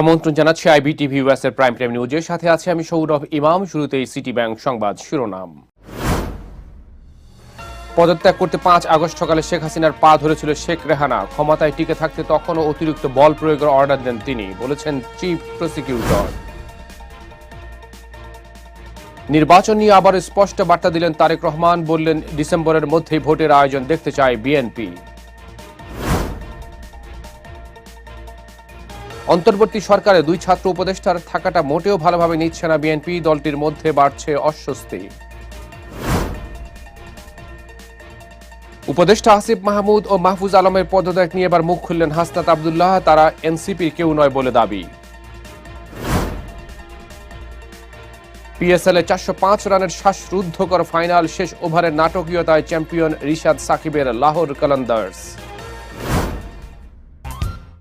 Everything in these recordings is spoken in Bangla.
আমন্ত্রণ জানাচ্ছি আইবিটিভি ইউএসের প্রাইম টাইম নিউজের সাথে আছে আমি সৌরভ ইমাম, শুরুতেই সিটি ব্যাংক সংবাদ শিরোনাম। পদত্যাগ করতে পাঁচ আগস্ট সকালে শেখ হাসিনার পা ধরেছিল শেখ রেহানা। ক্ষমতায় টিকে থাকতে তখনও অতিরিক্ত বল প্রয়োগের অর্ডার দেন তিনি, বলেছেন চিফ প্রসিকিউটর। নির্বাচন নিয়ে আবার স্পষ্ট বার্তা দিলেন তারেক রহমান, বললেন ডিসেম্বরের মধ্যেই ভোটের আয়োজন দেখতে চায় বিএনপি। অন্তর্বর্তী সরকারে দুই ছাত্র উপদেষ্টার থাকাটা মোটেও ভালোভাবে নিচ্ছে না বিএনপি, দলটির মধ্যে বাড়ছে অস্বস্তি। উপদেষ্টা আসিফ মাহমুদ ও মাহফুজ আলমের পদত্যাগ নিয়ে এবার মুখ খুললেন হাসনাত আবদুল্লাহ, তারা এনসিপির কেউ নয় বলে দাবি। পিএসএল এ চারশো পাঁচ রানের শ্বাসরুদ্ধকর ফাইনাল শেষ ওভারের নাটকীয়তায় চ্যাম্পিয়ন রিশাদ সাকিবের Lahore Qalandars.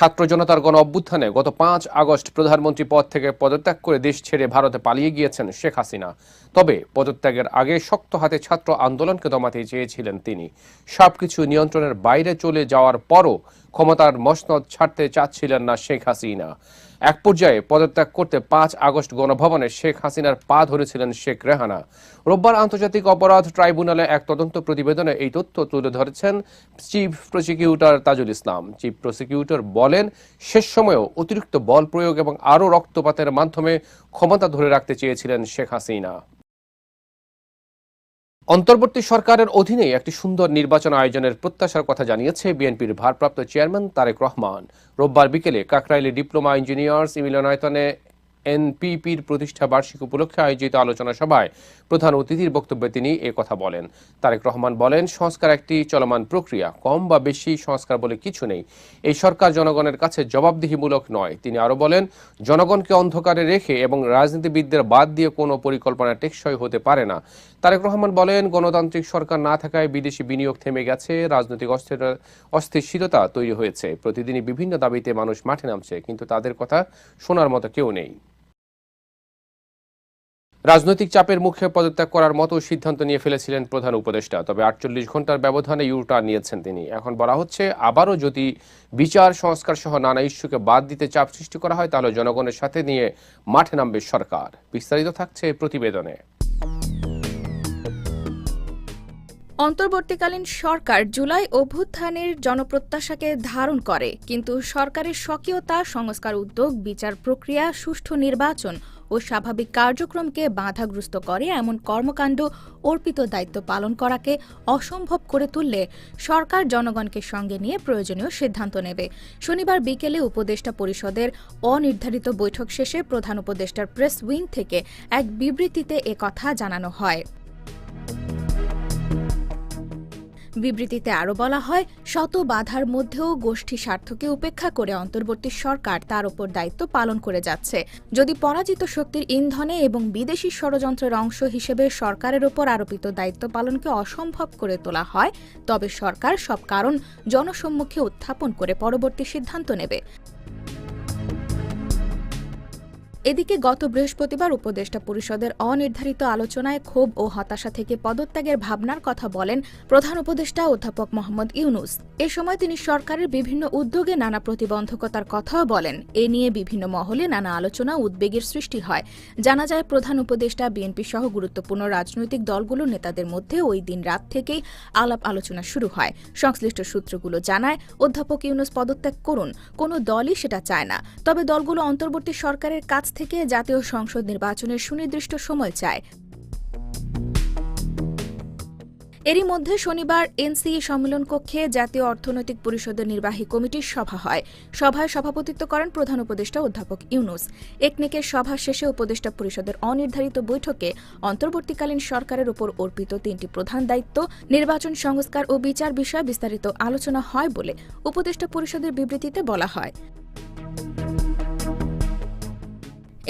ছাত্র জনতার গণ অভ্যুত্থানে গত পাঁচ আগস্ট প্রধানমন্ত্রী পদ থেকে পদত্যাগ করে দেশ ছেড়ে ভারতে পালিয়ে গিয়েছেন শেখ হাসিনা। তবে পদত্যাগের আগে শক্ত হাতে ছাত্র আন্দোলনকে দমাতে চেয়েছিলেন তিনি। সবকিছু নিয়ন্ত্রণের বাইরে চলে যাওয়ার পরও ক্ষমতার মসনদ ছাড়তে চাচ্ছিলেন না শেখ হাসিনা। এক পর্যায়ে পদত্যাগ করতে পাঁচ আগস্ট গণভবনে শেখ হাসিনার পা ধরেছিলেন শেখ রেহানা। রোববার আন্তর্জাতিক অপরাধ ট্রাইব্যুনালে এক তদন্ত প্রতিবেদনে এই তথ্য তুলে ধরেছেন chief prosecutor Tajul Islam. Chief prosecutor বলেন, শেষ সময়েও অতিরিক্ত বল প্রয়োগ এবং আরও রক্তপাতের মাধ্যমে ক্ষমতা ধরে রাখতে চেয়েছিলেন শেখ হাসিনা। অন্তর্বর্তী সরকারের অধীনে একটি সুন্দর নির্বাচন আয়োজনের প্রত্যাশার কথা জানিয়েছে বিএনপির ভারপ্রাপ্ত চেয়ারম্যান তারেক রহমান। রোববার বিকেলে কাকরাইলে ডিপ্লোমা ইঞ্জিনিয়ার্স মিলনায়তনে এনপিপির প্রতিষ্ঠা বার্ষিক উপলক্ষে আয়োজিত আলোচনা সভায় প্রধান অতিথির বক্তব্যে তিনি এ কথা বলেন। তারেক রহমান বলেন, সংস্কার একটি চলমান প্রক্রিয়া, কম বা বেশি সংস্কার বলে কিছু নেই। এই সরকার জনগণের কাছে জবাবদিহিমূলক নয়। তিনি আরও বলেন, জনগণকে অন্ধকারে রেখে এবং রাজনীতিবিদদের বাদ দিয়ে কোনো পরিকল্পনা টেকসই হতে পারে না। তারেক রহমান বলেন, গণতান্ত্রিক সরকার না থাকায় বিদেশি বিনিয়োগ থেমে গেছে, রাজনৈতিক অস্থির- অস্থিতিশীলতা তৈরি হয়েছে। প্রতিদিনই বিভিন্ন দাবিতে মানুষ মাঠে নামছে, কিন্তু তাদের কথা শোনার মতো কেউ নেই। রাজনৈতিক চাপের মুখে পদত্যাগ করার মতো সিদ্ধান্ত নিয়ে ফেলেছিলেন প্রধান উপদেষ্টা, তবে আটচল্লিশ ঘণ্টার ব্যবধানে ইউটার্ন নিয়েছেন তিনি। এখন বলা হচ্ছে, আবারও যদি বিচার সংস্কার সহ নানা ইস্যুকে বাদ দিতে চাপ সৃষ্টি করা হয়, তাহলে জনগণের সাথে নিয়ে মাঠে নামবে সরকার। বিস্তারিত থাকছে প্রতিবেদনে। অন্তর্বর্তীকালীন সরকার জুলাই অভ্যুত্থানের জনপ্রত্যাশাকে ধারণ করে, কিন্তু সরকারের স্বকীয়তা, সংস্কার উদ্যোগ, বিচার প্রক্রিয়া, সুষ্ঠু নির্বাচন ও স্বাভাবিক কার্যক্রমকে বাধাগ্রস্ত করে এমন কর্মকাণ্ড অর্পিত দায়িত্ব পালন করাকে অসম্ভব করে তুললে সরকার জনগণকে সঙ্গে নিয়ে প্রয়োজনীয় সিদ্ধান্ত নেবে। শনিবার বিকেলে উপদেষ্টা পরিষদের অনির্ধারিত বৈঠক শেষে প্রধান উপদেষ্টার প্রেস উইং থেকে এক বিবৃতিতে একথা জানানো হয়। বিবৃতিতে আরও বলা হয়, শত বাধার মধ্যেও গোষ্ঠী স্বার্থকে উপেক্ষা করে অন্তর্বর্তী সরকার তার ওপর দায়িত্ব পালন করে যাচ্ছে। যদি পরাজিত শক্তির ইন্ধনে এবং বিদেশি ষড়যন্ত্রের অংশ হিসেবে সরকারের ওপর আরোপিত দায়িত্ব পালনকে অসম্ভব করে তোলা হয়, তবে সরকার সব কারণ জনসম্মুখে উত্থাপন করে পরবর্তী সিদ্ধান্ত নেবে। এদিকে গত বৃহস্পতিবার উপদেষ্টা পরিষদের অনির্ধারিত আলোচনায় ক্ষোভ ও হতাশা থেকে পদত্যাগের ভাবনার কথা বলেন প্রধান উপদেষ্টা অধ্যাপক মোহাম্মদ ইউনুস। এ সময় তিনি সরকারের বিভিন্ন উদ্যোগে নানা প্রতিবন্ধকতার কথাও বলেন। এ নিয়ে বিভিন্ন মহলে নানা আলোচনা উদ্বেগের সৃষ্টি হয়। জানা যায়, প্রধান উপদেষ্টা, বিএনপি সহ গুরুত্বপূর্ণ রাজনৈতিক দলগুলোর নেতাদের মধ্যে ওই দিন রাত থেকেই আলাপ আলোচনা শুরু হয়। সংশ্লিষ্ট সূত্রগুলো জানায়, অধ্যাপক ইউনুস পদত্যাগ করুন, কোনো দলই সেটা চায় না। তবে দলগুলো অন্তর্বর্তী সরকারের কাছ থেকে জাতীয় সংসদ নির্বাচনের সুনির্দিষ্ট সময় চায়। এরই মধ্যে শনিবার এনসিই সম্মেলন কক্ষে জাতীয় অর্থনৈতিক পরিষদের নির্বাহী কমিটির সভা হয়। সভায় সভাপতিত্ব করেন প্রধান উপদেষ্টা অধ্যাপক ইউনুস। একনেকের সভা শেষে উপদেষ্টা পরিষদের অনির্ধারিত বৈঠকে অন্তর্বর্তীকালীন সরকারের উপর অর্পিত তিনটি প্রধান দায়িত্ব, নির্বাচন সংস্কার ও বিচার বিষয়ে বিস্তারিত আলোচনা হয় বলে উপদেষ্টা পরিষদের বিবৃতিতে বলা হয়।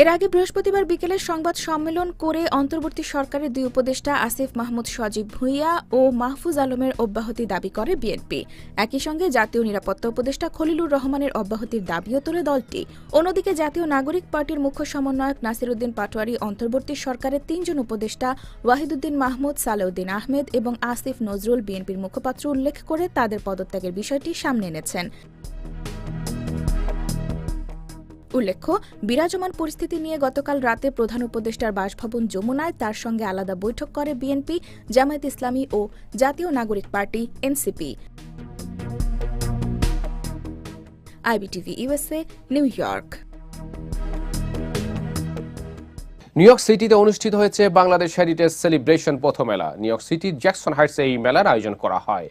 এর আগে বৃহস্পতিবার বিকেলে সংবাদ সম্মেলন করে অন্তর্বর্তী সরকারের দুই উপদেষ্টা আসিফ মাহমুদ সজীব ভুঁইয়া ও মাহফুজ আলমের অব্যাহতি দাবি করে বিএনপি। একই সঙ্গে জাতীয় নিরাপত্তা উপদেষ্টা খলিলুর রহমানের অব্যাহতির দাবিও তোলে দলটি। অন্যদিকে জাতীয় নাগরিক পার্টির মুখ্য সমন্বয়ক নাসিরুদ্দিন পাটোয়ারি অন্তর্বর্তী সরকারের তিনজন উপদেষ্টা ওয়াহিদুদ্দিন মাহমুদ, সালেউদ্দিন আহমেদ এবং আসিফ নজরুল বিএনপির মুখপাত্র উল্লেখ করে তাদের পদত্যাগের বিষয়টি সামনে এনেছেন। উল্লেখ্য, বিরাজমান পরিস্থিতি নিয়ে গতকাল রাতে প্রধান উপদেষ্টার বাসভবন যমুনায় তার সঙ্গে আলাদা বৈঠক করে বিএনপি, জামায়াত ইসলামী ও Jatiya Nagorik party, NCP. IBTV USA New York. New York সিটিতে অনুষ্ঠিত হয়েছে বাংলাদেশ হেরিটেজ সেলিব্রেশন পথমেলা নিউ ইয়র্ক সিটির জ্যাকসন হাইটসে এই মেলার আয়োজন করা হয়।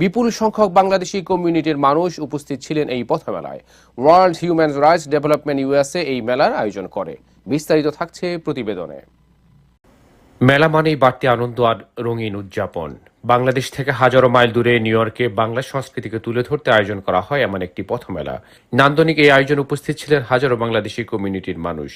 বিপুল সংখ্যক বাংলাদেশি কমিউনিটির মানুষ উপস্থিত ছিলেন এই প্রথম মেলায়। World human rights development USA এই মেলার আয়োজন করে। বিস্তারিত থাকছে প্রতিবেদনে। মেলা মানেই বাড়তি আনন্দ আর রঙিন উদযাপন। বাংলাদেশ থেকে হাজারো মাইল দূরে নিউ ইয়র্কে বাংলা সংস্কৃতিকে তুলে ধরতে আয়োজন করা হয় এমন একটি পথমেলা। নান্দনিক এই আয়োজন উপস্থিত ছিলেন হাজারো বাংলাদেশি কমিউনিটির মানুষ।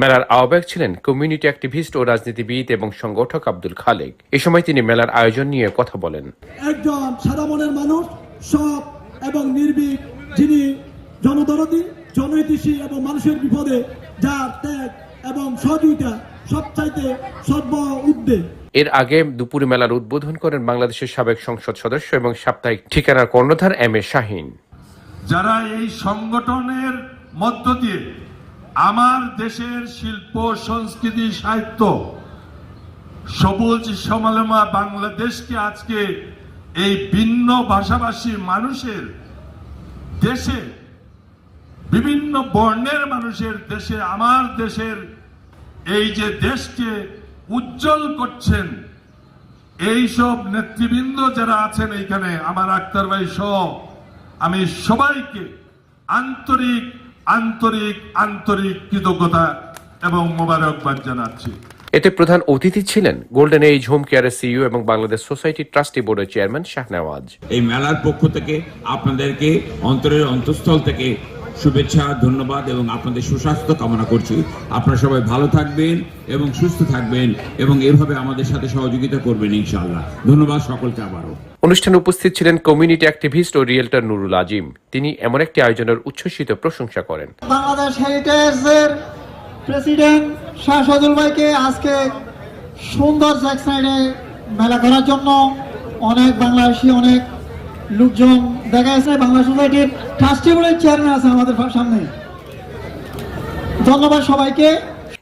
মেলার আহ্বায়ক ছিলেন কমিউনিটি অ্যাক্টিভিস্ট ও রাজনীতিবিদ এবং সংগঠক আব্দুল খালেক। এ সময় তিনি মেলার আয়োজন নিয়ে কথা বলেন। একজন সাদা মনের মানুষ সৎ এবং নির্ভীক যিনি জনদরদি জনহিতৈষী এবং মানুষের বিপদে যার ত্যাগ এবং সহযোগিতা সবচাইতে সর্ব উদ্বেগ এর আগে দুপুরে মেলার উদ্বোধন করেন বাংলাদেশের সাবেক সংসদ সদস্য এবং সাপ্তাহিক ঠিকানার কর্ণধার এম এ শাহিন। যারা এই সংগঠনের মধ্য দিয়ে আমার দেশের শিল্প সংস্কৃতি সাহিত্য সবুজ সমালমা বাংলাদেশকে আজকে এই ভিন্ন ভাষাভাষী মানুষের দেশে বিভিন্ন বর্ণের মানুষের দেশে আমার দেশের এই যে দেশকে উজ্জ্বল করছেন এই সব নেতৃবৃন্দ যারা আছেন এইখানে আমার আক্তার ভাই সহ আমি সবাইকে আন্তরিক আন্তরিক আন্তরিক কৃতজ্ঞতা এবং মোবারকবাদ জানাচ্ছি। এতে প্রধান অতিথি ছিলেন গোল্ডেন এইজ হোম কেয়ারের সিইও এবং বাংলাদেশ সোসাইটি ট্রাস্টি বোর্ডের চেয়ারম্যান শাহনেওয়াজ এই মেলার পক্ষ থেকে আপনাদেরকে অন্তরের অন্তঃস্থল থেকে শুভেচ্ছা ধন্যবাদ এবং আপনাদের সুস্বাস্থ্য কামনা করছি। আপনারা সবাই ভালো থাকবেন এবং সুস্থ থাকবেন এবং এভাবে আমাদের সাথে সহযোগিতা করবেন ইনশাআল্লাহ। ধন্যবাদ সকলকে আবারও। অনুষ্ঠানে উপস্থিত ছিলেন কমিউনিটি অ্যাক্টিভিস্ট ও রিয়েলটর নুরুল আজিম। তিনি এমন একটি আয়োজনের উচ্ছ্বসিত প্রশংসা করেন। বাংলাদেশ হেরিটেজের প্রেসিডেন্ট শাহ সজল ভাইকে আজকে সুন্দর জ্যাকসাইডে মেলা করার জন্য অনেক বাংলাদেশি অনেক লোকজন দেখা গেছে বাংলা সোসাইটির ট্রাস্টি বোর্ডের চেয়ারম্যান আছে আমাদের সামনে। ধন্যবাদ সবাইকে।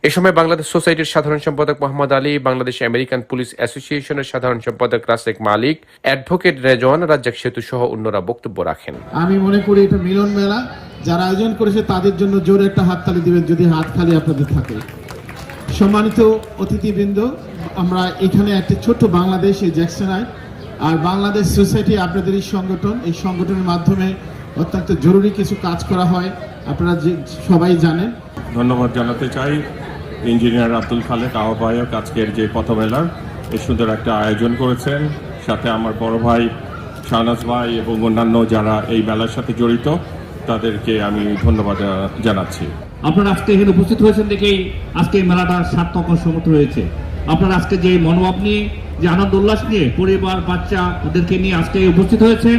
এ সময় বাংলাদেশ সোসাইটির সাধারণ সম্পাদক মোহাম্মদ আলী বাংলাদেশ আমেরিকান পুলিশ অ্যাসোসিয়েশনের সাধারণ সম্পাদক রাসেক মালিক অ্যাডভোকেট রেজওয়ান রাজ্জাক সেতু সহ অন্যরা বক্তব্য রাখেন। আমি মনে করি এটা মিলন মেলা। যারা আয়োজন করেছে তাদের জন্য জোরে একটা হাততালি দিবেন যদি হাত খালি আপনাদের থাকে। সম্মানিত অতিথিবৃন্দ আমরা এখানে একটা ছোট্ট বাংলাদেশ জ্যাকসনায় আর বাংলাদেশ সোসাইটি আপনাদের এই সংগঠন এই সংগঠনের মাধ্যমে অত্যন্ত জরুরি কিছু কাজ করা হয়। আপনারা যে সবাই জানেন। ধন্যবাদ জানাতে চাই ইঞ্জিনিয়ার আব্দুল খালেক আহ্বায়ক আজকের যে পথমেলার। এই সুন্দর একটা আয়োজন করেছেন। সাথে আমার বড় ভাই শাহনাজ ভাই এবং অন্যান্য যারা এই মেলার সাথে জড়িত তাদেরকে আমি ধন্যবাদ জানাচ্ছি। আপনারা আজকে এখানে উপস্থিত হয়েছেন দেখেই আজকে এই মেলাটা সার্থক সমর্থ হয়েছে আপনারা আজকে যে মনোভাব নিয়ে যে আনন্দ উল্লাস নিয়ে পরিবার বাচ্চা ওদেরকে নিয়ে আজকে উপস্থিত হয়েছেন।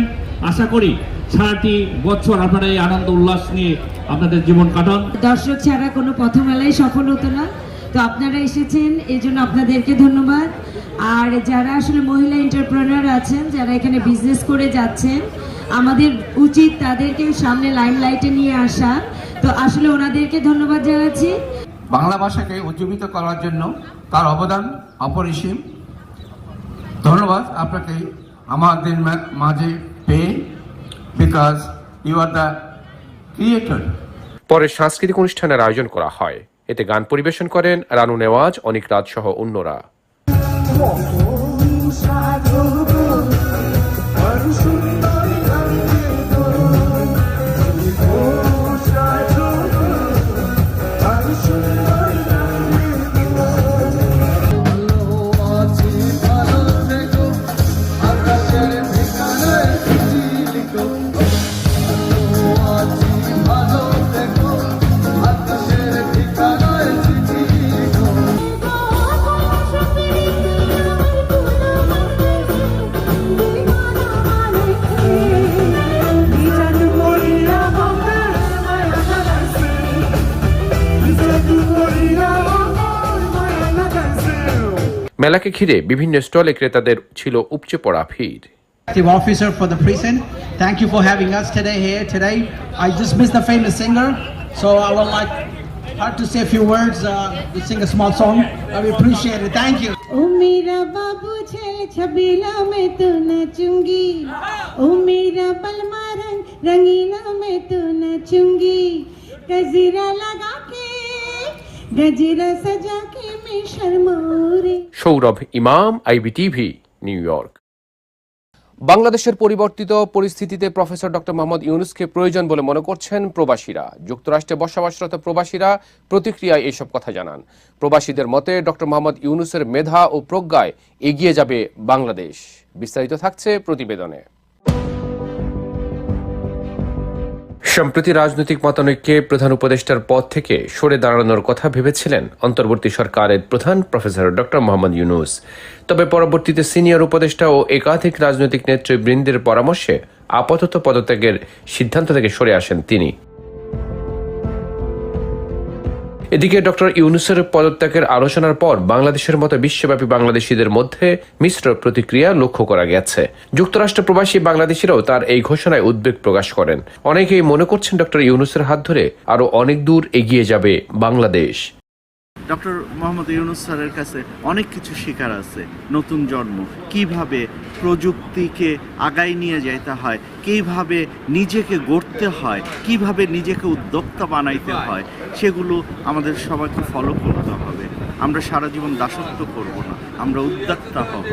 আশা করি সারাটি বছর আপনারা এই আনন্দ উল্লাস নিয়ে আপনাদের জীবন কাটান। দর্শক ছাড়া কোনো পথমেলাই সফল হতো না। তো আপনারা এসেছেন এই জন্য আপনাদেরকে ধন্যবাদ। আর যারা আসলে মহিলা এন্টারপ্রেনার আছেন যারা এখানে বিজনেস করে যাচ্ছেন আমাদের উচিত তাদেরকে সামনে লাইমলাইটে নিয়ে আসা। তো আসলে ওনাদেরকে ধন্যবাদ জানাচ্ছি। বাংলা ভাষাকে উজ্জীবিত করার জন্য তার অবদান অপরিসীম। ধন্যবাদ আপনাকে আমাদের মাঝে পেয়ে because you are the creator পরে সাংস্কৃতিক অনুষ্ঠানের আয়োজন করা হয়। এতে গান পরিবেশন করেন রানু নেওয়াজ অনিক রাজ সহ অন্যরা। মেলাকে ঘিরে বিভিন্ন স্টলে ক্রেতাদের ছিল উপচে পড়া ভিড় Executive officer for the precinct. Thank you for having us today here today. I just missed the famous singer, so I would like her to say a few words, uh, to sing a small song. I will appreciate it. Thank you. ओ मेरा बाबू छे छबीला मैं तो नचूंगी ओ मेरा बलमा रंग रंगीला मैं तो नचूंगी गजरा लगा সৌরভ ইমাম আইবিটিভি নিউ ইয়র্ক। বাংলাদেশের পরিবর্তিত পরিস্থিতিতে প্রফেসর ডক্টর মোহাম্মদ ইউনুসকে প্রয়োজন বলে মনে করছেন প্রবাসীরা। যুক্তরাষ্ট্রে বসবাসরত প্রবাসীরা প্রতিক্রিয়ায় এসব কথা জানান। প্রবাসীদের মতে ডক্টর মোহাম্মদ ইউনুসের মেধা ও প্রজ্ঞায় এগিয়ে যাবে বাংলাদেশ। বিস্তারিত থাকছে প্রতিবেদনে। সম্প্রতি রাজনৈতিক মতানৈক্যে প্রধান উপদেষ্টার পদ থেকে সরে দাঁড়ানোর কথা ভেবেছিলেন অন্তর্বর্তী সরকারের প্রধান প্রফেসর ড মোহাম্মদ ইউনুস। তবে পরবর্তীতে সিনিয়র উপদেষ্টা ও একাধিক রাজনৈতিক নেতৃবৃন্দের পরামর্শে আপাতত পদত্যাগের সিদ্ধান্ত থেকে সরে আসেন তিনি। এদিকে ডক্টর ইউনুসের পদত্যাগের আলোচনার পর বাংলাদেশের মতো বিশ্বব্যাপী বাংলাদেশিদের মধ্যে মিশ্র প্রতিক্রিয়া লক্ষ্য করা গেছে। যুক্তরাষ্ট্র প্রবাসী বাংলাদেশিরাও তার এই ঘোষণায় উদ্বেগ প্রকাশ করেন। অনেকেই মনে করছেন ডক্টর ইউনুসের হাত ধরে আরও অনেক দূর এগিয়ে যাবে বাংলাদেশ। ডক্টর মোহাম্মদ ইউনুস স্যারের কাছে অনেক কিছু শেখার আছে, নতুন জন্ম। কীভাবে প্রযুক্তিকে আগাই নিয়ে যাইতে হয়, কীভাবে নিজেকে গড়তে হয়, কীভাবে নিজেকে উদ্যোক্তা বানাইতে হয়, সেগুলো আমাদের সবাইকে ফলো করতে হবে। আমরা সারা জীবন দাসত্ব করব না, আমরা উদ্যোক্তা হব।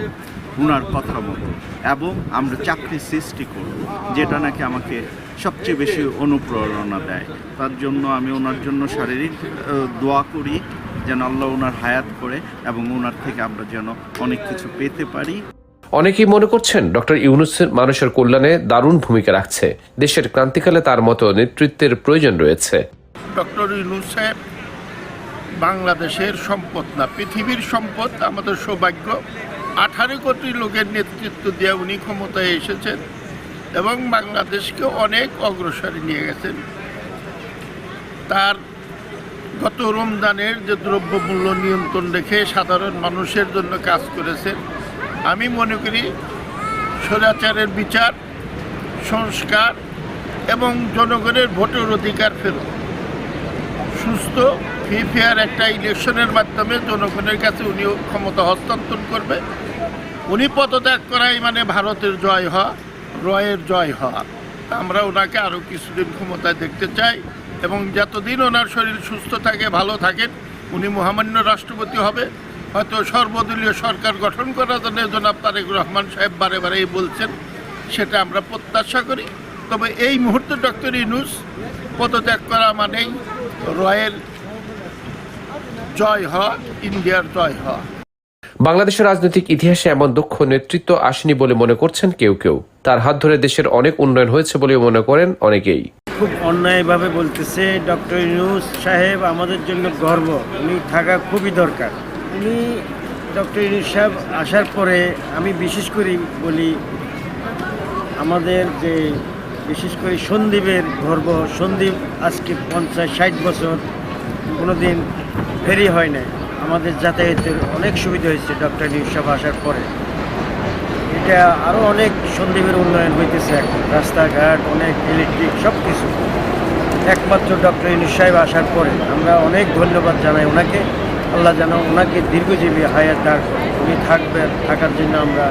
উনার কথা মতো এবং আমরা চাকরি সৃষ্টি করব যেটা নাকি আমাকে সবচেয়ে বেশি অনুপ্রেরণা দেয়। তার জন্য আমি ওনার জন্য শারীরিক দোয়া করি যেন আল্লাহ ওনার হায়াত করে এবং ওনার থেকে আমরা যেন অনেক কিছু পেতে পারি। অনেকেই মনে করছেন ডক্টর ইউনুসের মানুষের কল্যাণে দারুণ ভূমিকা রাখছে। দেশের ক্রান্তিকালে তার মতো নেতৃত্বের প্রয়োজন রয়েছে। ডক্টর ইউনুস বাংলাদেশের সম্পদ না পৃথিবীর সম্পদ আমাদের সৌভাগ্য। আঠারো কোটি লোকের নেতৃত্ব দিয়ে উনি ক্ষমতায় এসেছেন এবং বাংলাদেশকে অনেক অগ্রসরে নিয়ে গেছেন। তার গত রমজানের যে দ্রব্যমূল্য নিয়ন্ত্রণ রেখে সাধারণ মানুষের জন্য কাজ করেছেন, আমি মনে করি স্বৈরাচারের বিচার, সংস্কার এবং জনগণের ভোটের অধিকার ফেরত। সুস্থ ফ্রি ফেয়ার একটা ইলেকশনের মাধ্যমে জনগণের কাছে উনি ক্ষমতা হস্তান্তর করবে। উনি পদত্যাগ করাই মানে ভারতের জয় হওয়া, রয়ের জয় হওয়া। আমরা ওনাকে আরও কিছুদিন ক্ষমতায় দেখতে চাই এবং যতদিন ওনার শরীর সুস্থ থাকে, ভালো থাকেন উনি মহামান্য রাষ্ট্রপতি হবে। হয়তো সর্বদলীয় সরকার গঠন করার জন্য জনাব তারেক রহমান সাহেব বারে বারেই বলছেন, সেটা আমরা প্রত্যাশা করি। তবে এই মুহূর্তে ডক্টর ইনুস পদত্যাগ করা মানেই জয় হওয়া ইন্ডিয়ার জয় হওয়া বাংলাদেশের রাজনৈতিক ইতিহাসে এমন দক্ষ নেতৃত্ব আসেনি বলে মনে করছেন কেউ কেউ। তার হাত ধরে দেশের অনেক উন্নয়ন হয়েছে বলে মনে করেন অনেকেই। খুব অন্যায়ভাবে বলতেছে ডক্টর ইউনুস সাহেব আমাদের জন্য গর্ব। উনি থাকা খুবই দরকার। উনি ডক্টর ইউনুস সাহেব আসার পরে আমি বিশেষ করে বলি আমাদের যে বিশেষ করে সন্দীপের গর্ব। সন্দীপ আজকে পঞ্চাশ ষাট বছর কোনো দিন ফেরি হয় নাই। আমাদের যাতায়াতের অনেক সুবিধা হয়েছে ডক্টর সাহেব আসার পরে। এটা আরও অনেক সন্দীপের উন্নয়ন হইতেছে এখন। রাস্তাঘাট, অনেক ইলেকট্রিক সব কিছু একমাত্র ডক্টর ইনুস সাহেব আসার পরে আমরা অনেক ধন্যবাদ জানাই ওনাকে। আল্লাহ যেন ওনাকে দীর্ঘজীবী হায়ার দাঁড় করে উনি থাকবেন, থাকার জন্য আমরা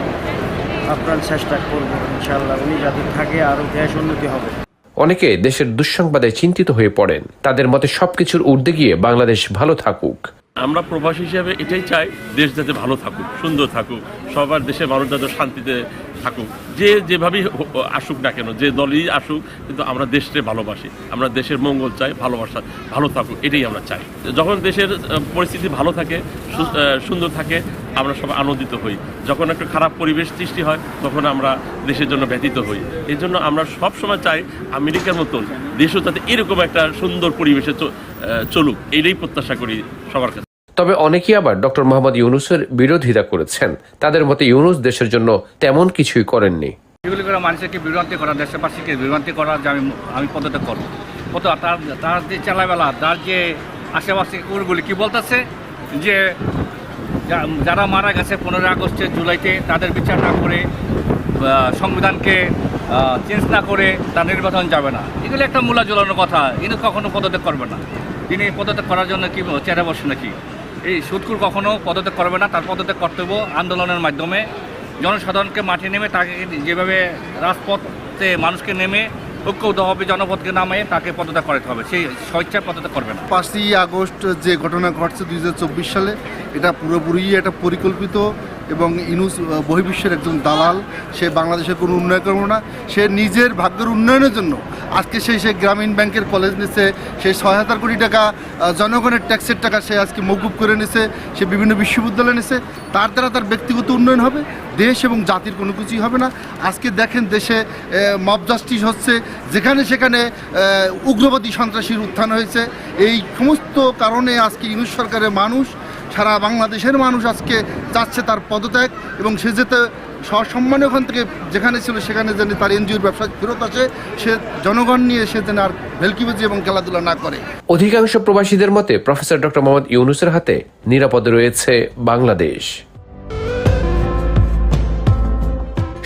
আপ্রাণ চেষ্টা করব ইনশাআল্লাহ। উনি যাতে থাকে আরও দেশ উন্নতি হবে। অনেকে দেশের দুঃসংবাদে চিন্তিত হয়ে পড়েন। তাদের মতে সবকিছুর ঊর্ধ্বে গিয়ে বাংলাদেশ ভালো থাকুক। আমরা প্রবাসী হিসেবে এটাই চাই, দেশ যাতে ভালো থাকুক, সুন্দর থাকুক, সবার দেশের মানুষ যাতে শান্তিতে থাকুক। যে যেভাবেই আসুক না কেন, যে দলই আসুক, কিন্তু আমরা দেশকে ভালোবাসি, আমরা দেশের মঙ্গল চাই, ভালোবাসা, ভালো থাকুক, এটাই আমরা চাই। যখন দেশের পরিস্থিতি ভালো থাকে সুন্দর থাকে আমরা সব আনন্দিত হই। যখন একটা খারাপ পরিবেশ সৃষ্টি হয় তখন আমরা দেশের জন্য ব্যতীত হই। এই জন্য আমরা সবসময় চাই আমেরিকার মতন দেশও যাতে এরকম একটা সুন্দর পরিবেশে চলুক। এটাই প্রত্যাশা করি সবার কাছে। তবে অনেকেই আবার ডক্টর মোহাম্মদ ইউনুসের বিরোধিতা করেছেন। তাদের মতে ইউনুস দেশের জন্য তেমন কিছুই করেননি। এগুলি করে মানুষকে বিভ্রান্তি করা দেশবাসীকে বিভ্রান্তি করা যে আমি আমি পদত্যাগ করব? কত তার তার যে চালাবেলা তার যে আশেপাশে কুরগুলি কি বলতেছে? যা- যারা মারা গেছে পনেরোই আগস্টের জুলাইতে, তাদের বিচার না করে সংবিধানকে চেঞ্জ না করে তার নির্বাচন যাবে না। এগুলো একটা মূলা জ্বলানোর কথা। কিন্তু কখনো পদত্যাগ করবে না। তিনি পদত্যাগ করার জন্য কি চেয়ারে বসে নাকি? এই সুদকুর কখনো পদত্যাগ করবে না। তার পদত্যাগ কর্তব্য আন্দোলনের মাধ্যমে। জনসাধারণকে মাঠে নেমে তাকে যেভাবে রাজপথে মানুষকে নেমে ঐক্যবদ্ধ হবে জনপথকে নামে তাকে পদত্যাগ করাতে হবে। সেই স্বেচ্ছায় পদত্যাগ করবে না। পাঁচই আগস্ট যে ঘটনা ঘটছে দু হাজার চব্বিশ সালে, এটা পুরোপুরি একটা পরিকল্পিত এবং ইনুস বহির্বিশ্বের একজন দালাল, সে বাংলাদেশের কোনো উন্নয়ন করবে না। সে নিজের ভাগ্যের উন্নয়নের জন্য আজকে সেই সে গ্রামীণ ব্যাংকের কলেজ নিছে, সে ছয় হাজার কোটি টাকা জনগণের ট্যাক্সের টাকা সে আজকে মকুব করে নিছে, সে বিভিন্ন বিশ্ববিদ্যালয় নিছে। তার দ্বারা তার ব্যক্তিগত উন্নয়ন হবে। দেশ এবং জাতির কোনো কিছুই হবে না। আজকে দেখেন দেশে মব জাস্টিস হচ্ছে, যেখানে সেখানে উগ্রবাদী সন্ত্রাসীর উত্থান হয়েছে। এই সমস্ত কারণে আজকে ইউনুস সরকারের মানুষ, সারা বাংলাদেশের মানুষ আজকে চাচ্ছে তার পদত্যাগ এবং সে যেতে সসম্মানে ওখান থেকে যেখানে ছিল সেখানে যেন তার এনজিওর ব্যবসা ফেরত আসে, সে জনগণ নিয়ে সে যেন আর ভেলকিবাজি এবং খেলাধুলা না করে। অধিকাংশ প্রবাসীদের মতে প্রফেসর ডক্টর মোহাম্মদ ইউনুসের হাতে নিরাপদে রয়েছে বাংলাদেশ।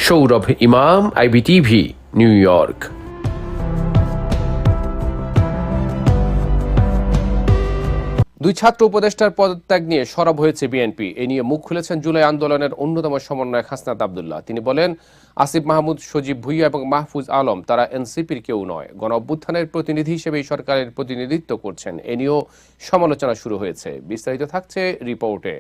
সৌরভ ইমাম, আইবিটিভি, নিউ ইয়র্ক। দুই ছাত্র উপদেষ্টার পদত্যাগ নিয়ে সরব হয়েছে বিএনপি। এ নিয়ে মুখ খুলেছেন জুলাই আন্দোলনের অন্যতম সমন্বয়ক হাসনাত আবদুল্লাহ। তিনি বলেন, আসিফ মাহমুদ, সজীব ভুইয়া এবং মাহফুজ আলম তারা এনসিপির কেউ নয় গণ অভ্যুত্থানের প্রতিনিধি হিসেবে সরকারের প্রতিনিধিত্ব করছেন। এ নিয়েও সমালোচনা শুরু হয়েছে। বিস্তারিত থাকছে রিপোর্টে।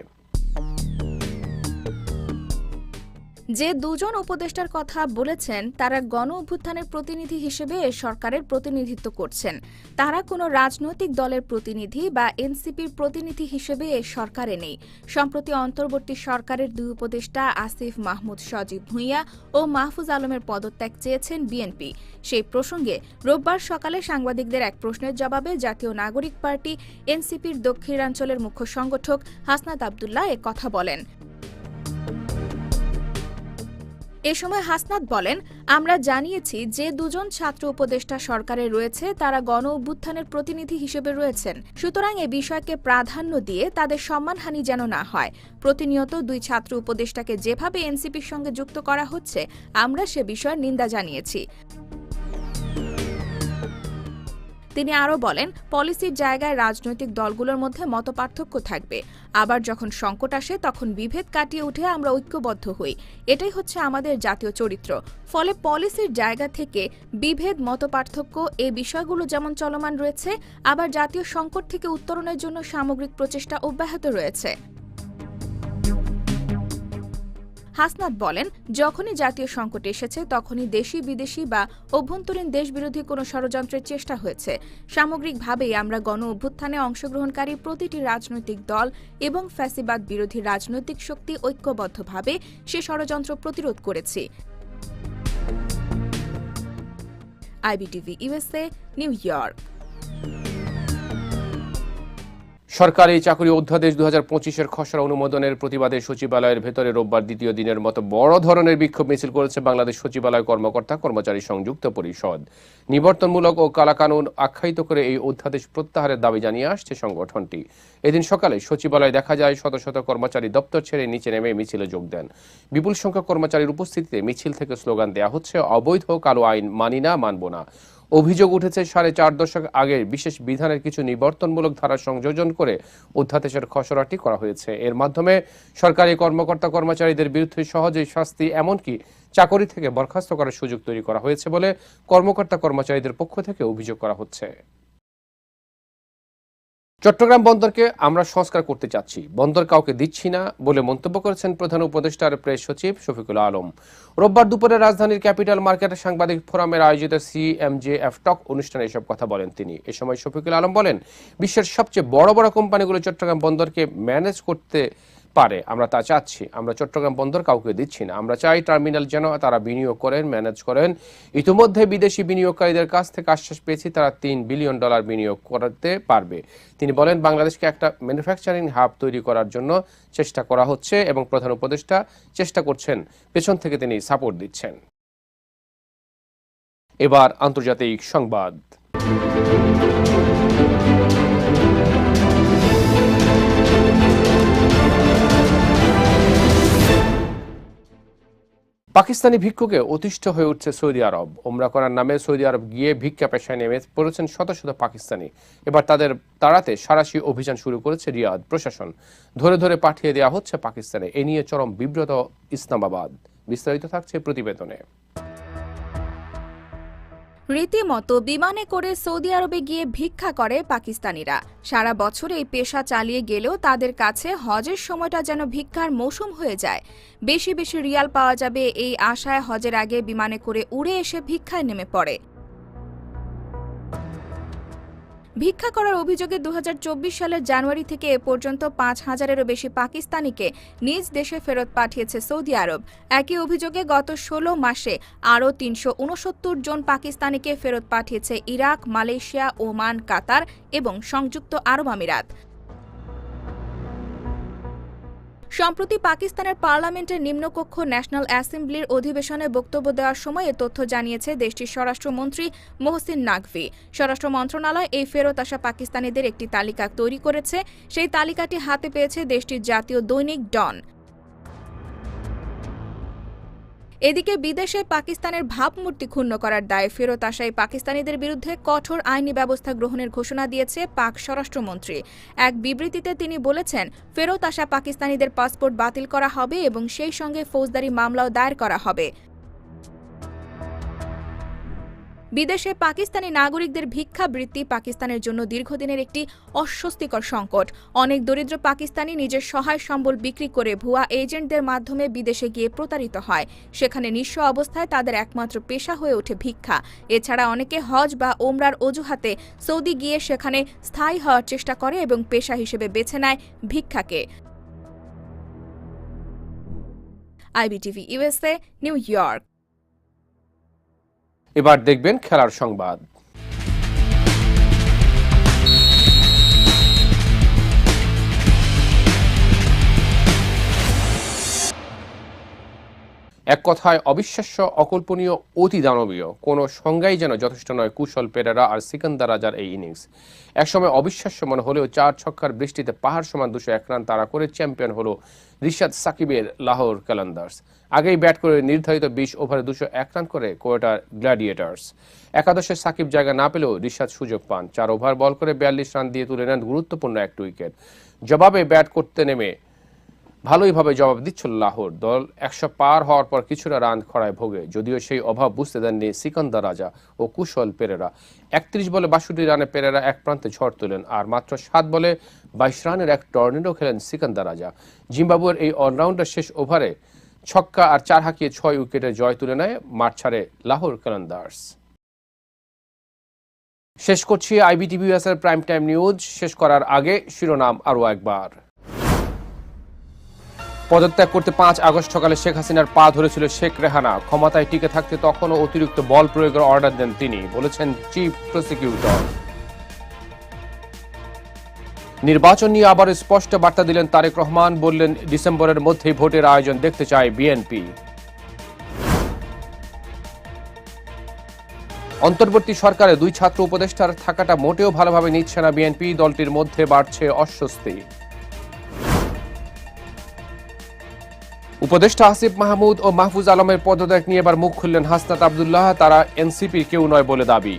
যে দুজন উপদেষ্টার কথা বলেছেন, তারা গণ অভ্যুত্থানের প্রতিনিধি হিসেবে সরকারের প্রতিনিধিত্ব করছেন। তারা কোনো রাজনৈতিক দলের প্রতিনিধি বা এনসিপির প্রতিনিধি হিসেবে সরকারে নেই। সম্প্রতি অন্তর্বর্তী সরকারের দুই উপদেষ্টা আসিফ মাহমুদ সজীব ভুঁইয়া ও মাহফুজ আলমের পদত্যাগ চেয়েছেন বিএনপি। সেই প্রসঙ্গে রোববার সকালে সাংবাদিকদের এক প্রশ্নের জবাবে জাতীয় নাগরিক পার্টি, এনসিপির দক্ষিণাঞ্চলের মুখ্য সংগঠক হাসনাত আবদুল্লাহ কথা বলেন। এ সময় হাসনাত বলেন, আমরা জানিয়েছি যে দুজন ছাত্র উপদেষ্টা সরকারে রয়েছে, তারা গণ অভ্যুত্থানের প্রতিনিধি হিসেবে রয়েছেন। সুতরাং এ বিষয়কে প্রাধান্য দিয়ে তাদের সম্মানহানি যেন না হয়। প্রতিনিয়ত দুই ছাত্র উপদেষ্টাকে যেভাবে এনসিপির সঙ্গে যুক্ত করা হচ্ছে, আমরা সে বিষয়ে নিন্দা জানিয়েছি। তিনি আরও বলেন, পলিসির জায়গায় রাজনৈতিক দলগুলোর মধ্যে মতপার্থক্য থাকবে। আবার যখন সংকট আসে, তখন বিভেদ কাটিয়ে উঠে আমরা ঐক্যবদ্ধ হই। এটাই হচ্ছে আমাদের জাতীয় চরিত্র। ফলে পলিসির জায়গা থেকে বিভেদ, মতপার্থক্য এই বিষয়গুলো যেমন চলমান রয়েছে, আবার জাতীয় সংকট থেকে উত্তরণের জন্য সামগ্রিক প্রচেষ্টা অব্যাহত রয়েছে। হাসনাত বলেন, যখনই জাতীয় সংকট এসেছে, তখনই দেশি বিদেশি বা অভ্যন্তরীণ দেশবিরোধী কোনো ষড়যন্ত্রের চেষ্টা হয়েছে। সামগ্রিকভাবেই আমরা গণ অভ্যুত্থানে অংশগ্রহণকারী প্রতিটি রাজনৈতিক দল এবং ফ্যাসিবাদ বিরোধী রাজনৈতিক শক্তি ঐক্যবদ্ধভাবে সে ষড়যন্ত্র প্রতিরোধ করেছি। IBTV USA New York. সরকারি চাকরি অধ্যাদেশ দু হাজার পঁচিশের খসড়া অনুমোদনের প্রতিবাদে সচিবালয়ের ভেতরে রোববার দ্বিতীয় দিনের মতো বড় ধরনের বিক্ষোভ মিছিল করেছে বাংলাদেশ সচিবালয় কর্মকর্তা, কর্মচারী সংযুক্ত পরিষদ। নিবর্তনমূলক ও কালাকানুন আখ্যায়িত করে এই অধ্যাদেশ প্রত্যাহারের দাবি জানিয়ে আসছে সংগঠনটি। এদিন সকালে সচিবালয়ে দেখা যায় শত শত কর্মচারী দপ্তর ছেড়ে নিচে নেমে মিছিলে যোগ দেন। বিপুল সংখ্যক কর্মচারীর উপস্থিতিতে মিছিল থেকে স্লোগান দেয়া হচ্ছে, অবৈধ কালো আইন মানি না, মানব না। অভিযোগ উঠেছে সাড়ে চার দশক আগের বিশেষ বিধানের কিছু নিবর্তনমূলক ধারা সংযোজন করে অধ্যাদেশের খসড়াটি করা হয়েছে। এর মাধ্যমে সরকারি কর্মকর্তা কর্মচারীদের বিরুদ্ধে সহজেই শাস্তি, এমনকি চাকরি থেকে বরখাস্ত করার সুযোগ তৈরি করা হয়েছে বলে কর্মকর্তা কর্মচারীদের পক্ষ থেকে অভিযোগ করা হচ্ছে। চট্টগ্রাম বন্দরকে আমরা সংস্কার করতে চাচ্ছি। বন্দর কাউকে দিচ্ছি না বলে মন্তব্য করেছেন প্রধান উপদেষ্টার প্রেস সচিব শফিকুল আলম। রোববার দুপুরে রাজধানীর ক্যাপিটাল মার্কেটে সাংবাদিক ফোরামের আয়োজিত সিএমজেএফ টক অনুষ্ঠানে এসব কথা বলেন তিনি। এ সময় শফিকুল আলম বলেন, বিশ্বের সবচেয়ে বড় বড় কোম্পানিগুলো চট্টগ্রাম বন্দরকে ম্যানেজ করতে পারে, আমরা তা চাচ্ছি। আমরা চট্টগ্রাম বন্দর কাউকে দিচ্ছি না। আমরা চাই টার্মিনাল যেন তারা বিনিয়োগ করেন, ম্যানেজ করেন। ইতিমধ্যে বিদেশি বিনিয়োগকারীদের কাছ থেকে আশ্বাস পেয়েছি, তারা তিন বিলিয়ন ডলার বিনিয়োগ করতে পারবে। তিনি বলেন, বাংলাদেশকে একটা ম্যানুফ্যাকচারিং হাব তৈরি করার জন্য চেষ্টা করা হচ্ছে এবং প্রধান উপদেষ্টা চেষ্টা করছেন। পেছন থেকে তিনি সাপোর্ট দিচ্ছেন। এবার আন্তর্জাতিক সংবাদ। পাকিস্তানি ভিক্ষুকে অতিষ্ঠ হয়ে উঠছে সৌদি আরব। ওমরা করার নামে সৌদি আরব গিয়ে ভিক্ষা পেশায় নেমে পড়েছেন শত শত পাকিস্তানি। এবার তাদের তাড়াতে সারাশি অভিযান শুরু করেছে রিয়াদ প্রশাসন। ধরে ধরে পাঠিয়ে দেওয়া হচ্ছে পাকিস্তানে। এ নিয়ে চরম বিব্রত ইসলামাবাদ। বিস্তারিত থাকছে প্রতিবেদনে। রীতিমতো বিমানে করে সৌদি আরবে গিয়ে ভিক্ষা করে পাকিস্তানিরা। সারা বছর এই পেশা চালিয়ে গেলেও তাদের কাছে হজের সময়টা যেন ভিক্ষার মৌসুম হয়ে যায়। বেশি বেশি রিয়াল পাওয়া যাবে এই আশায় হজের আগে বিমানে করে উড়ে এসে ভিক্ষায় নেমে পড়ে। ভিক্ষা করার অভিযোগে দু হাজার চব্বিশ সালের জানুয়ারি থেকে এ পর্যন্ত পাঁচ হাজারেরও বেশি পাকিস্তানিকে নিজ দেশে ফেরত পাঠিয়েছে সৌদি আরব। একই অভিযোগে গত ষোলো মাসে আরও তিনশো উনসত্তর জন পাকিস্তানিকে ফেরত পাঠিয়েছে ইরাক, মালয়েশিয়া, ওমান, কাতার এবং সংযুক্ত আরব আমিরাত। সম্প্রতি পাকিস্তানের পার্লামেন্টের নিম্নকক্ষ ন্যাশনাল অ্যাসেম্বলির অধিবেশনে বক্তব্য দেওয়ার সময় এ তথ্য জানিয়েছে দেশটির স্বরাষ্ট্রমন্ত্রী মোহসিন নাকভি স্বরাষ্ট্র মন্ত্রণালয় এই ফেরত আসা পাকিস্তানিদের একটি তালিকা তৈরি করেছে। সেই তালিকাটি হাতে পেয়েছে দেশটির জাতীয় দৈনিক ডন। এদিকে বিদেশে পাকিস্তানের ভাবমূর্তি ক্ষুণ্ণ করার দায়ে ফেরত আসায় পাকিস্তানিদের বিরুদ্ধে কঠোর আইনি ব্যবস্থা গ্রহণের ঘোষণা দিয়েছে পাক স্বরাষ্ট্রমন্ত্রী। এক বিবৃতিতে তিনি বলেছেন, ফেরত আসা পাকিস্তানিদের পাসপোর্ট বাতিল করা হবে এবং সেই সঙ্গে ফৌজদারি মামলাও দায়ের করা হবে। বিদেশে পাকিস্তানি নাগরিকদের ভিক্ষাবৃত্তি পাকিস্তানের জন্য দীর্ঘদিনের একটি অস্বস্তিকর সংকট। অনেক দরিদ্র পাকিস্তানি নিজের সহায় সম্বল বিক্রি করে ভুয়া এজেন্টদের মাধ্যমে বিদেশে গিয়ে প্রতারিত হয়। সেখানে নিঃস্ব অবস্থায় তাদের একমাত্র পেশা হয়ে ওঠে ভিক্ষা। এছাড়া অনেকে হজ বা ওমরার অজুহাতে সৌদি গিয়ে সেখানে স্থায়ী হওয়ার চেষ্টা করে এবং পেশা হিসেবে বেছে নেয় ভিক্ষাকে। IBTV USA New York. এবার দেখবেন খেলার সংবাদ। এক কথায় অবিশ্বাস্য, অকল্পনীয়, অতি দানবীয়। কোনো সংজ্ঞাই যেন যথেষ্ট নয় কুশল পেরেরা আর সিকান্দার রাজার এই ইনিংস। একসময় অবিশ্বাস্য মনে হলেও চার ছক্কার বৃষ্টিতে পাহাড় সমান দুশো এক রান তারা করে চ্যাম্পিয়ন হলো রিশাদ সাকিবের লাহোর ক্যালেন্ডার্স। আগেই ব্যাট করে নির্ধারিত বিশ ওভারে দুশো এক রান করে কোয়েটার গ্ল্যাডিয়েটার্স। একাদশে সাকিব জায়গা না পেলেও রিশাদ সুযোগ পান। চার ওভার বল করে বিয়াল্লিশ রান দিয়ে তুলে নেন গুরুত্বপূর্ণ একটা উইকেট। জবাবে ব্যাট করতে নেমে ভালোইভাবে জবাব দিচ্ছিল লাহোর। দল একশো পার হওয়ার পর কিছুটা রান খরায় ভোগে, যদিও সেই অভাব বুঝতে দেননি সিকান্দার রাজা ও কুশল পেরেরা। একত্রিশ বলে বাষট্টি রানে পেরেরা এক প্রান্তে ঝড় তোলেন, আর মাত্র সাত বলে বাইশ রানের এক টর্নেডো খেলেন সিকান্দার রাজা। জিম্বাবুয়ের এই অলরাউন্ডার শেষ ওভারে ছক্কা আর চার হাঁকিয়ে ছয় উইকেটে জয় তুলে নেয় মাঠ ছাড়ে লাহোর কালান্দার্স। শেষ করছি আইবিটিভি এর প্রাইম টাইম নিউজ। শেষ করার আগে শিরোনাম আরও একবার। পদত্যাগ করতে পাঁচ আগস্ট সকালে শেখ হাসিনার পা ধরেছিল শেখ রেহানা। ক্ষমতায় টিকে থাকতে তখনও অতিরিক্ত বল প্রয়োগের অর্ডার দেন তিনি, বলেছেন চিফ প্রসিকিউটর। নির্বাচন নিয়ে আবার স্পষ্ট বার্তা দিলেন তারেক রহমান, বললেন ডিসেম্বরের মধ্যেই ভোটের আয়োজন দেখতে চায় বিএনপি। অন্তর্বর্তী সরকারে দুই ছাত্র উপদেষ্টার থাকাটা মোটেও ভালোভাবে নিচ্ছে না বিএনপি, দলটির মধ্যে বাড়ছে অস্বস্তি। উপদেষ্টা আসিফ মাহমুদ ও মাহফুজ আলমের পদত্যাগ নিয়ে এবার মুখ খুললেন হাসনাত আবদুল্লাহ। তারা এনসিপির কেউ নয় বলে দাবি।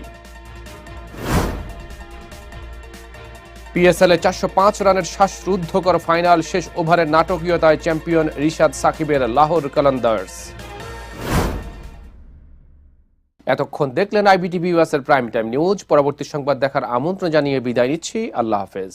পিএসএল এ চারশো পাঁচ রানের শ্বাসরুদ্ধকর ফাইনাল শেষ ওভারের নাটকীয়তায় চ্যাম্পিয়ন রিশাদ সাকিবের লাহোর কালান্দার্স। এতক্ষণ দেখলেন আইবিটিভি ইউএস এর প্রাইম টাইম নিউজ। পরবর্তী সংবাদ দেখার আমন্ত্রণ জানিয়ে বিদায় নিচ্ছি। আল্লাহ হাফেজ।